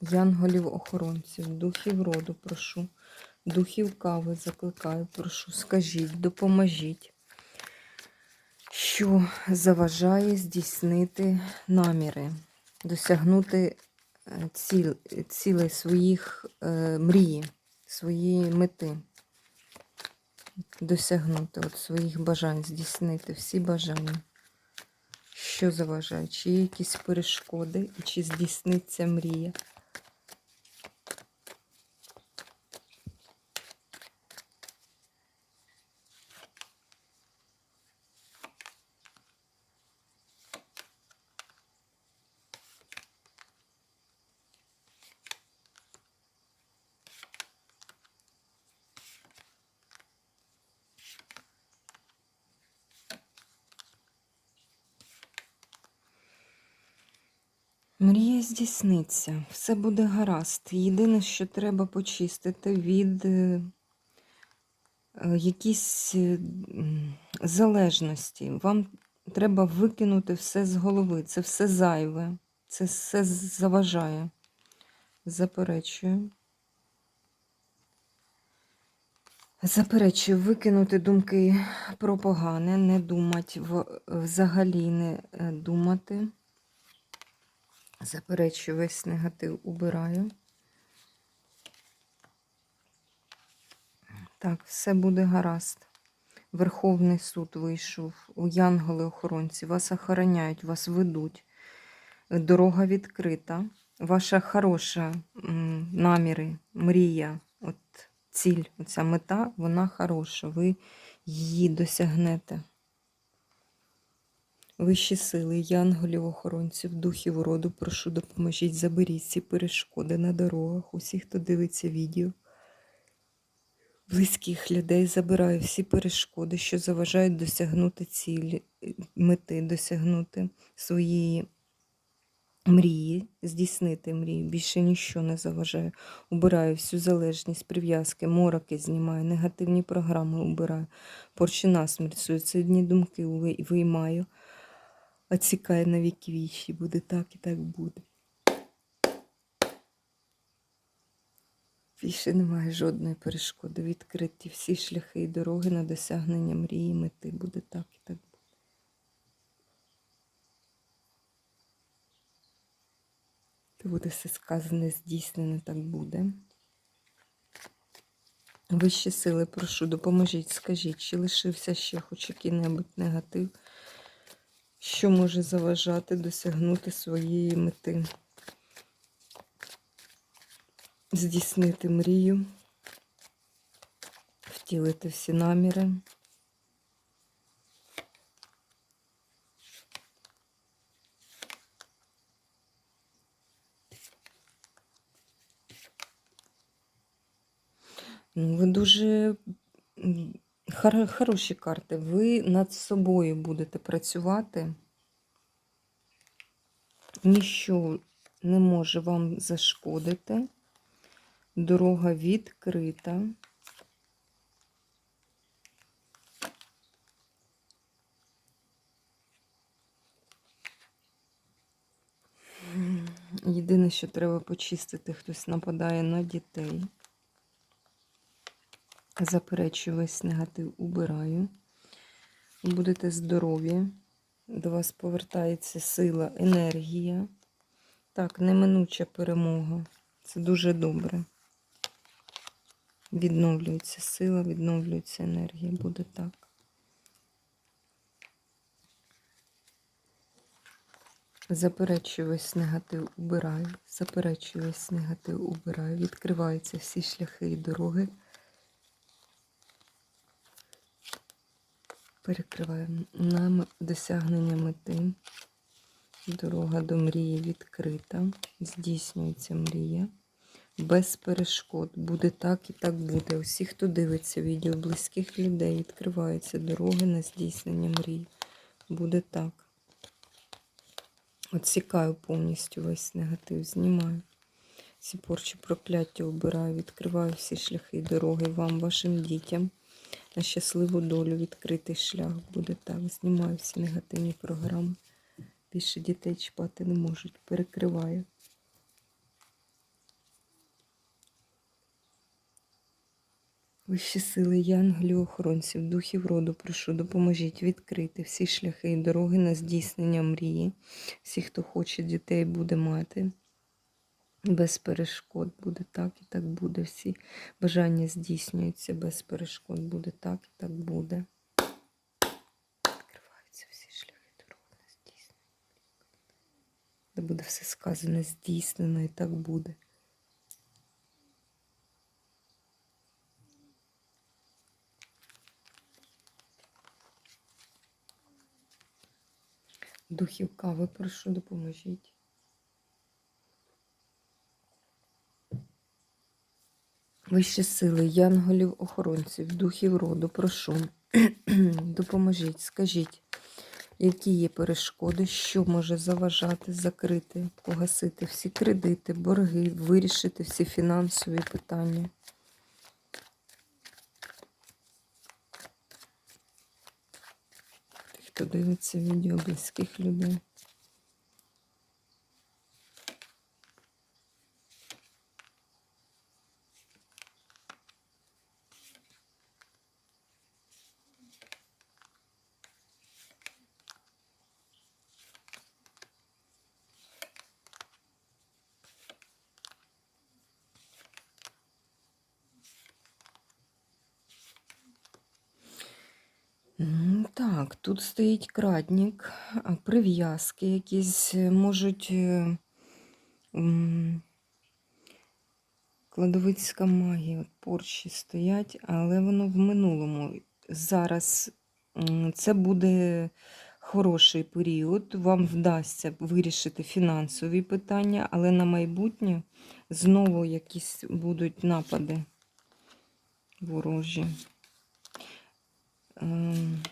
янголів-охоронців, духів роду прошу, духів кави закликаю, прошу, скажіть, допоможіть, що заважає здійснити наміри, досягнути е, ціл, цілей своїх е, мрії, своєї мети, досягнути от своїх бажань, здійснити всі бажання. Що заважає? Чи є якісь перешкоди, чи здійсниться мрія? Мрія здійсниться, все буде гаразд. Єдине, що треба почистити від е, е, якісь е, залежності. Вам треба викинути все з голови. Це все зайве, це все заважає. Заперечую. Заперечую, викинути думки про погане, не думати, взагалі не думати. Заперечую, весь негатив убираю. Так, все буде гаразд. Верховний суд вийшов, янголи-охоронці, вас охороняють, вас ведуть. Дорога відкрита. Ваша хороша наміри, мрія, от ціль, оця мета, вона хороша. Ви її досягнете. Вищі сили, янголів, охоронців, духів роду, прошу, допоможіть, заберіть ці перешкоди на дорогах, усіх, хто дивиться відео. Близьких людей забираю всі перешкоди, що заважають досягнути цілі, мети, досягнути своєї мрії, здійснити мрії. Більше ніщо не заважає. Убираю всю залежність, прив'язки, мороки знімаю, негативні програми убираю, порчі насмерть, суїцидні думки ви- виймаю. Отсікає на віки вічі, буде так і так буде. Більше немає жодної перешкоди. Відкриті всі шляхи і дороги на досягнення мрії, мети. Буде так і так буде. Та буде все сказане, здійснене, так буде. Вищі сили, прошу, допоможіть, скажіть, чи лишився ще хоч який-небудь негатив, що може заважати досягнути своєї мети, здійснити мрію, втілити всі наміри. Ну, ви дуже хор- хороші карти. Ви над собою будете працювати. Ніщо не може вам зашкодити. Дорога відкрита. Єдине, що треба почистити, хтось нападає на дітей. Заперечую весь негатив, убираю. Будете здорові. До вас повертається сила, енергія. Так, неминуча перемога. Це дуже добре. Відновлюється сила, відновлюється енергія. Буде так. Заперечую весь негатив, убираю. Заперечую весь негатив, убираю. Відкриваються всі шляхи і дороги. Перекриваємо нам досягнення мети. Дорога до мрії відкрита. Здійснюється мрія. Без перешкод. Буде так і так буде. Усі, хто дивиться відео близьких людей, відкриваються дороги на здійснення мрій. Буде так. Отсікаю повністю весь негатив, знімаю. Всі порчі прокляття обираю, відкриваю всі шляхи і дороги вам, вашим дітям. На щасливу долю відкритий шлях буде так. Знімаю всі негативні програми. Більше дітей чіпати не можуть. Перекриваю. Вищі сили, янголів, охоронців, духів роду, прошу, допоможіть відкрити всі шляхи і дороги на здійснення мрії. Всі, хто хоче дітей, буде мати. Без перешкод буде так і так буде. Всі бажання здійснюються без перешкод. Буде так і так буде. Відкриваються всі шляхи дороги на здійснення. Де буде все сказане, здійснено і так буде. Духів кави, прошу, допоможіть. Вищі сили, янголів, охоронців, духів роду, прошу, допоможіть, скажіть, які є перешкоди, що може заважати, закрити, погасити всі кредити, борги, вирішити всі фінансові питання. Хто дивиться відео близьких людей. Так, тут стоїть крадник, а прив'язки якісь е, можуть. е, Кладовицька магія, от порчі стоять, але воно в минулому. Зараз це буде хороший період. Вам вдасться вирішити фінансові питання, але на майбутнє знову якісь будуть напади ворожі. Ем,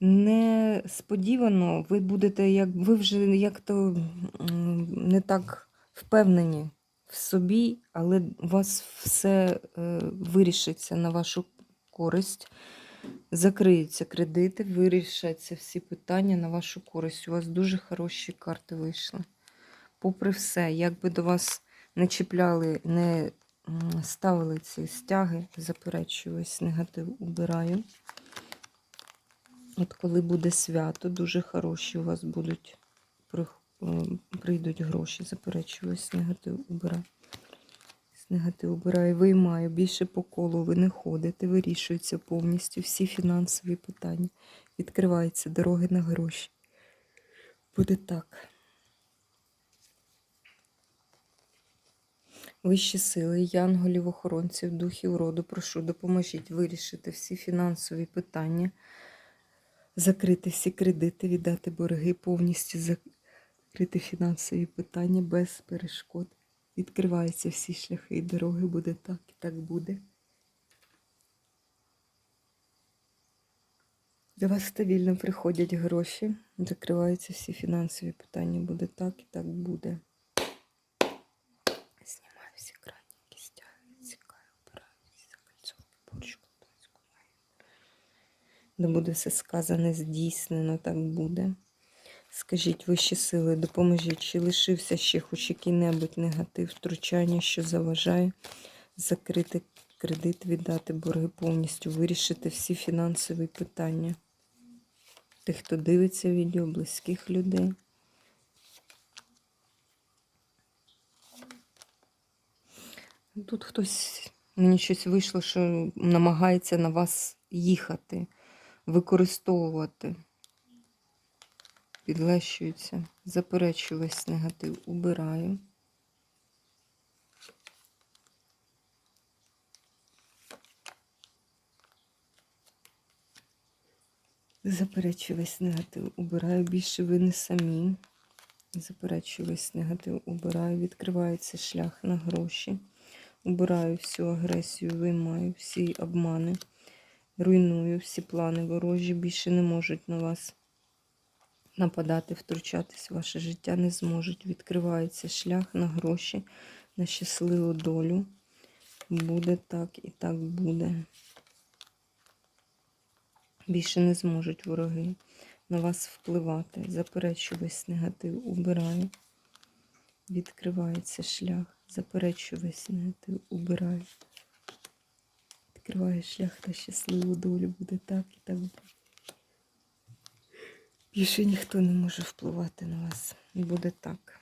Несподівано ви будете, як ви вже як то не так впевнені в собі, але у вас все е, вирішиться на вашу користь. Закриються кредити, вирішаться всі питання на вашу користь. У вас дуже хороші карти вийшли. Попри все, як би до вас не чіпляли, не ставили ці стяги, заперечую, ось негатив убираю. От коли буде свято, дуже хороші у вас будуть е, прийдуть гроші, заперечую, ось негатив убираю. Негатив убираю, виймаю, більше по колу ви не ходите, вирішуються повністю всі фінансові питання. Відкриваються дороги на гроші. Буде так. Вищі сили, янголів, охоронців, духів роду, прошу, допоможіть вирішити всі фінансові питання, закрити всі кредити, віддати борги, повністю закрити фінансові питання без перешкод. Відкриваються всі шляхи і дороги, буде так і так буде. До вас стабільно приходять гроші, закриваються всі фінансові питання, буде так і так буде. Де буде все сказане, здійснено, так буде. Скажіть, вищі сили, допоможіть, чи лишився ще хоч який-небудь негатив, втручання, що заважає закрити кредит, віддати борги повністю, вирішити всі фінансові питання. Тих, хто дивиться відео, близьких людей. Тут хтось, мені щось вийшло, що намагається на вас їхати, використовувати. Підлещується. Заперечую весь негатив. Убираю. Заперечую весь негатив, убираю більше ви не самі. Заперечую весь негатив, убираю, відкривається шлях на гроші. Убираю всю агресію, виймаю всі обмани, руйную всі плани ворожі, більше не можуть на вас нападати, втручатись в ваше життя не зможуть. Відкривається шлях на гроші, на щасливу долю. Буде так і так буде. Більше не зможуть вороги на вас впливати. Заперечу весь негатив, убираю. Відкривається шлях. Заперечу весь негатив, убираю. Відкриває шлях на щасливу долю. Буде так і так буде. Більше ніхто не може впливати на вас. Буде так.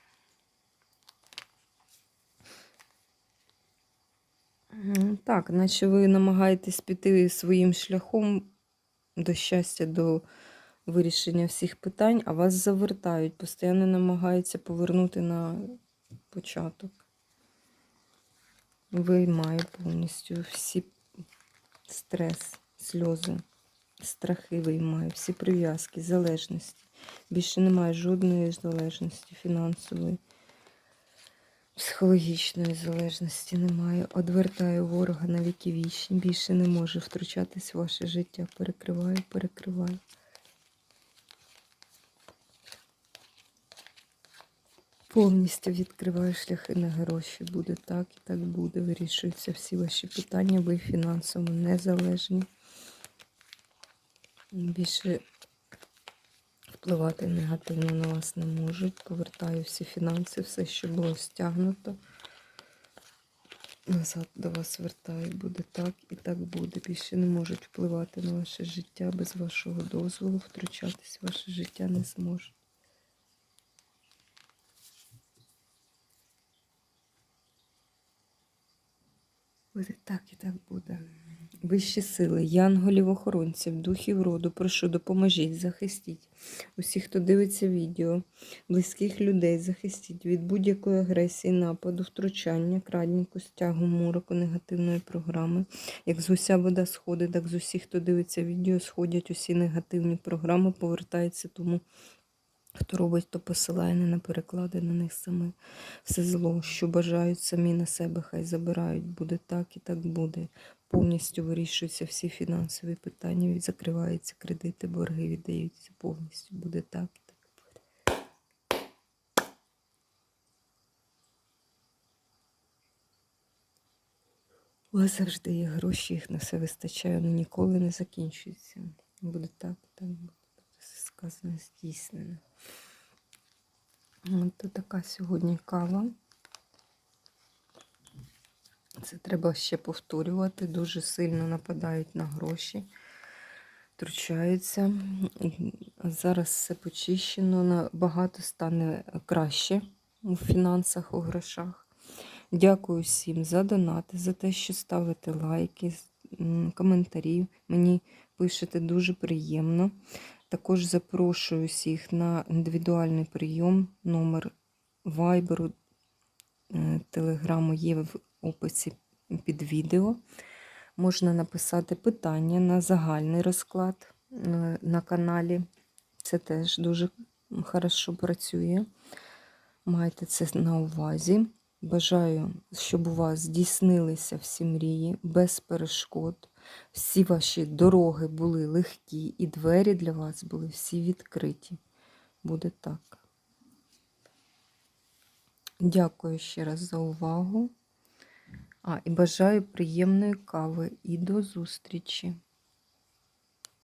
Так, наче ви намагаєтесь піти своїм шляхом до щастя, до вирішення всіх питань, а вас завертають, постійно намагаються повернути на початок. Виймаю повністю всі стрес, сльози, страхи виймаю, всі прив'язки, залежності. Більше немає жодної залежності фінансової, психологічної залежності немає. Одвертаю ворога на віки вічні. Більше не може втручатись в ваше життя. Перекриваю, перекриваю. Повністю відкриваю шляхи на гроші. Буде так і так буде. Вирішуються всі ваші питання. Ви фінансово незалежні. Більше впливати негативно на вас не можуть. Повертаю всі фінанси, все, що було стягнуто. Назад до вас вертаю. Буде так і так буде. Більше не можуть впливати на ваше життя без вашого дозволу. Втручатись в ваше життя не зможуть. Так і так буде. Вищі сили, янголів, охоронців, духів роду, прошу, допоможіть, захистіть. Усіх, хто дивиться відео, близьких людей, захистіть від будь-якої агресії, нападу, втручання, крадніку, стягу, мороку, негативної програми. Як з уся вода сходить, так з усіх, хто дивиться відео, сходять усі негативні програми, повертається тому. Хто робить, то посилає не на переклади на них самих. Все зло, що бажають самі на себе, хай забирають. Буде так і так буде. Повністю вирішуються всі фінансові питання, закриваються кредити, борги віддаються повністю. Буде так і так буде. У вас завжди є гроші, їх на все вистачає, вони ніколи не закінчуються. Буде так і так буде. Сказано, здійснено. От така сьогодні кава. Це треба ще повторювати. Дуже сильно нападають на гроші, втручаються. Зараз все почищено, набагато стане краще у фінансах, у грошах. Дякую всім за донати, за те, що ставите лайки, коментарі. Мені пишете дуже приємно. Також запрошую всіх на індивідуальний прийом. Номер вайберу, телеграму є в описі під відео. Можна написати питання на загальний розклад на каналі. Це теж дуже хорошо працює. Майте це на увазі. Бажаю, щоб у вас здійснилися всі мрії без перешкод. Всі ваші дороги були легкі, і двері для вас були всі відкриті. Буде так. Дякую ще раз за увагу. А, і бажаю приємної кави і до зустрічі!